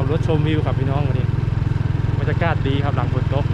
ขับรถชมวิวครับพี่น้องวันนี้บรรยากาศดีครับหลังฝนตก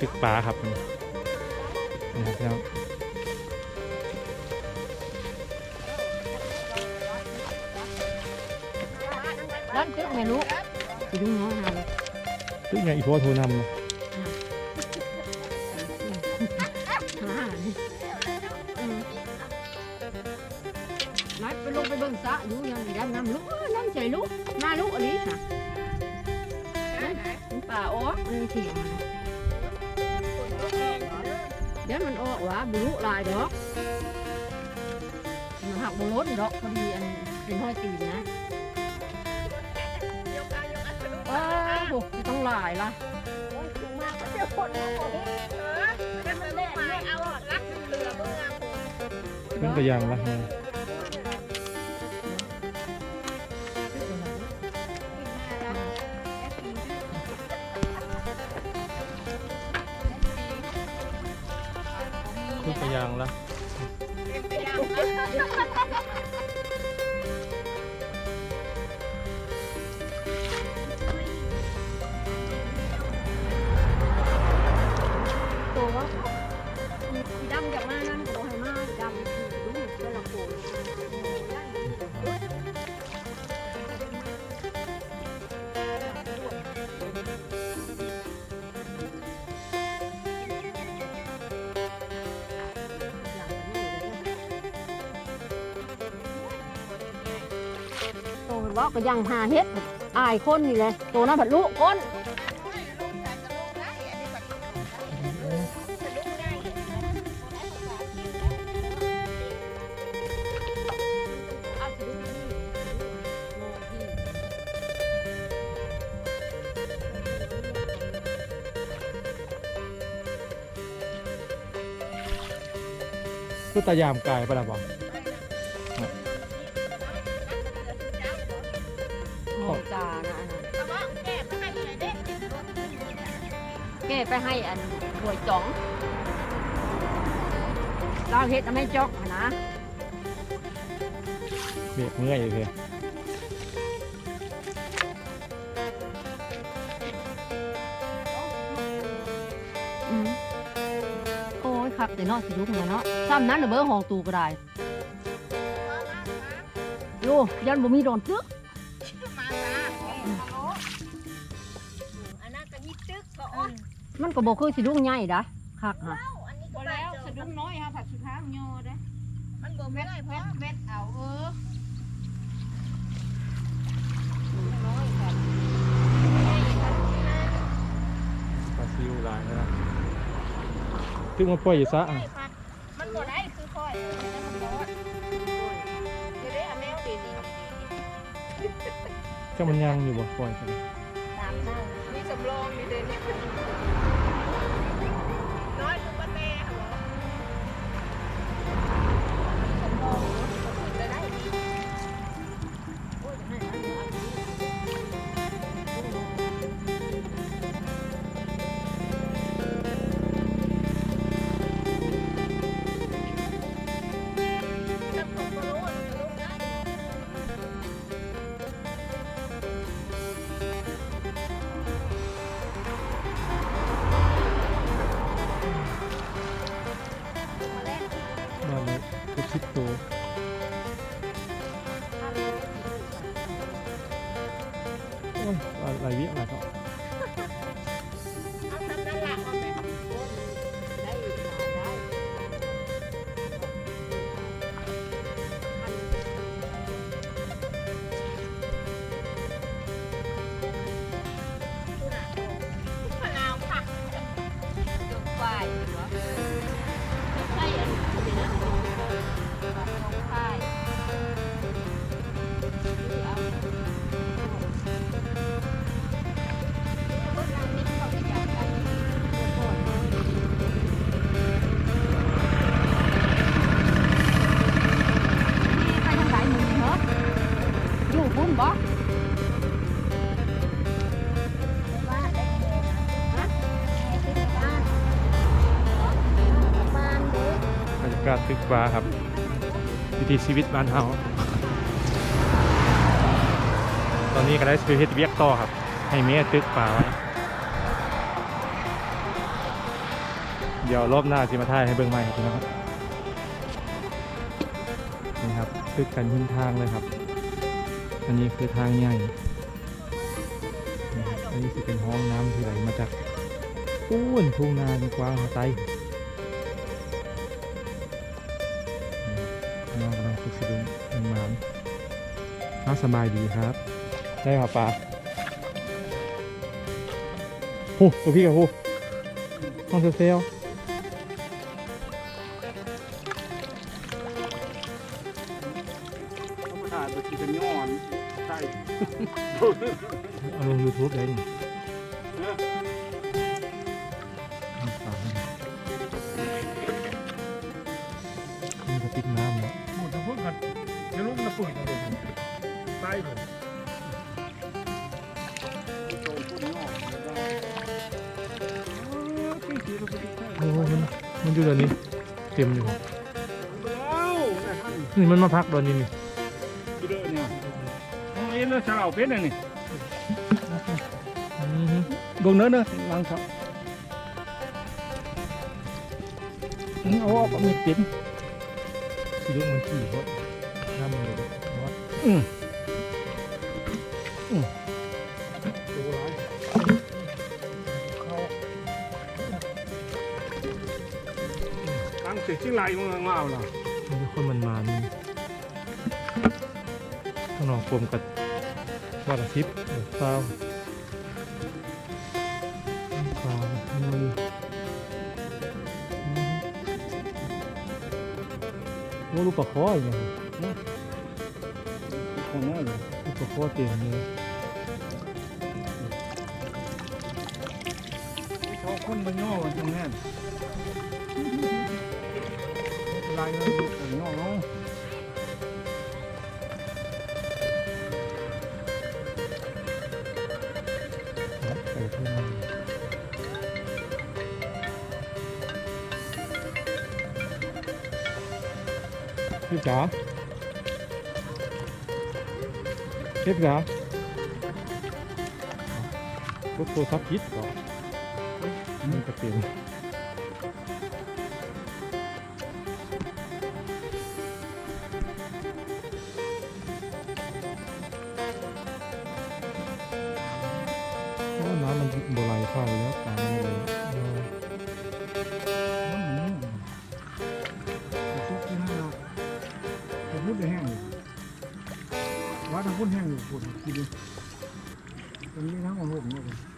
ตึกป่าครับนี่นะครับพี่น้องร้านตึกไม่รู้สิดูน้องหาเลยตึกไงอีพ่อโทรนำนะหานี่อืมนัดไปลงไปเบิ่งสระอยู่ยังดำน้ำลุกเอ้ยน้ำใส่ลุกหน้าลุกอันนี้ค่ะมันป่าอ้ออันนี้เถียงมันเดี๋ยวมันออกว่าบุรุลายดอกมันหักบุรุษดอกพอดีอันเป็นห้อยตีนนะว้าวโหต้องลายละมันก็ยังละ ฮะมันก็ยังละตัวว่าสีดำจากมา ว่าก็ยังหาเฮ็ดอายคนนี่เลยตัวนั้นผัดลุก้นคือตายามกายปะล่ะบอก ไปให้อันหวยจ่อง เราเฮ็ดไม่จอกนะเบียกเมื่อยเลยอืมโอ้ยคักแต่เนาะสิลุกเนี่ยเนาะซ้ำนั้นน่ะเบอร์ห้องตูก็ได้โยยันบ่มีโดนตึกอันนั้น มีตึกก็อ้อนมันก็บ่คือสิลุกใหญ่ดะคักฮะบ่แล้วสะดุ้งน้อยค่ะผัดสุดท้ายโยเด้มันบ่ไม่ได้เพเม็ราะดเม็ดเอาเออน้อยค่ะปลาซิวหลายนะตึกมาปล่อยอยู่ซะอะมันบ่ได้คือค่อยมันร้อนเดี๋ยวได้เอาแมวดีดีก็มันยังอยู่บ่ปล่อยไปตามนั่งมีสำรองมีเด่นน้ โอ้ยอะไกาศตึกปลาครับวิถีชีวิตบ้านเฮาตอนนี้ก็ได้ไปเฮ็ดเวียกต่อครับ ให้แม่ตึกปลาไว้เดี๋ยวรอบหน้าจะมาถ่ายให้เบิ่งใหม่ครับพี่น้องนี่ครับตึกกันหินทางเลยครับ อันนี้คือทางใหญ่นะครับอันนี้จะเป็นห้องน้ำที่ไหลมาจากอู้นทุ่งนากว้างมาไต น้องกำลังฝึกสะดุ้งมันมานน่าสบายดีครับ ได้ครับปลาโอ้ตัวพี่กับโอ้ห้องเซลล์ถ่ายไปกินกันย้อนใช่เอาลงยูทูบเลยนี่เอาปลาให้นี่กระติกน้ำ อยู่ตอนนี้ เต็มอยู่ครับแล้วนะท่านนี่มันมาพักตอนนี้นี่กิเดอเนี่ยเอาเอ็นแล้วสาวเพชรนี่อือฮึเบิ่งเนื้อเนื้อล้างเท้าเอาออกมีติดสิลูกมันขี่เพราะน้ำมันเลยวัดตัว เสียชื่อไรมึงเงาเหรอมันเป็นคนมันมานี่ข้างนอกกลมกับวัดอาทิตย์เดือดเศร้าปลามันว่าลูกปลาคออย่างของน้อยเลยลูกปลาคอเต็มเลยเขาคนมันย่อมันตรงนั้น ลายมันลูกย่อเนาะนะใส่ขึ้นมาพี่จ๋าพี่จ๋าก็โทรศัพท์พิษก่อนมันก็เปลี่ยนเพระว่าน้ำมันโบราณเตามมันเลยเพุ่นแห้งอยู่พุ่นกินดิตรงนี้ทั้งหมดหกเนี่ย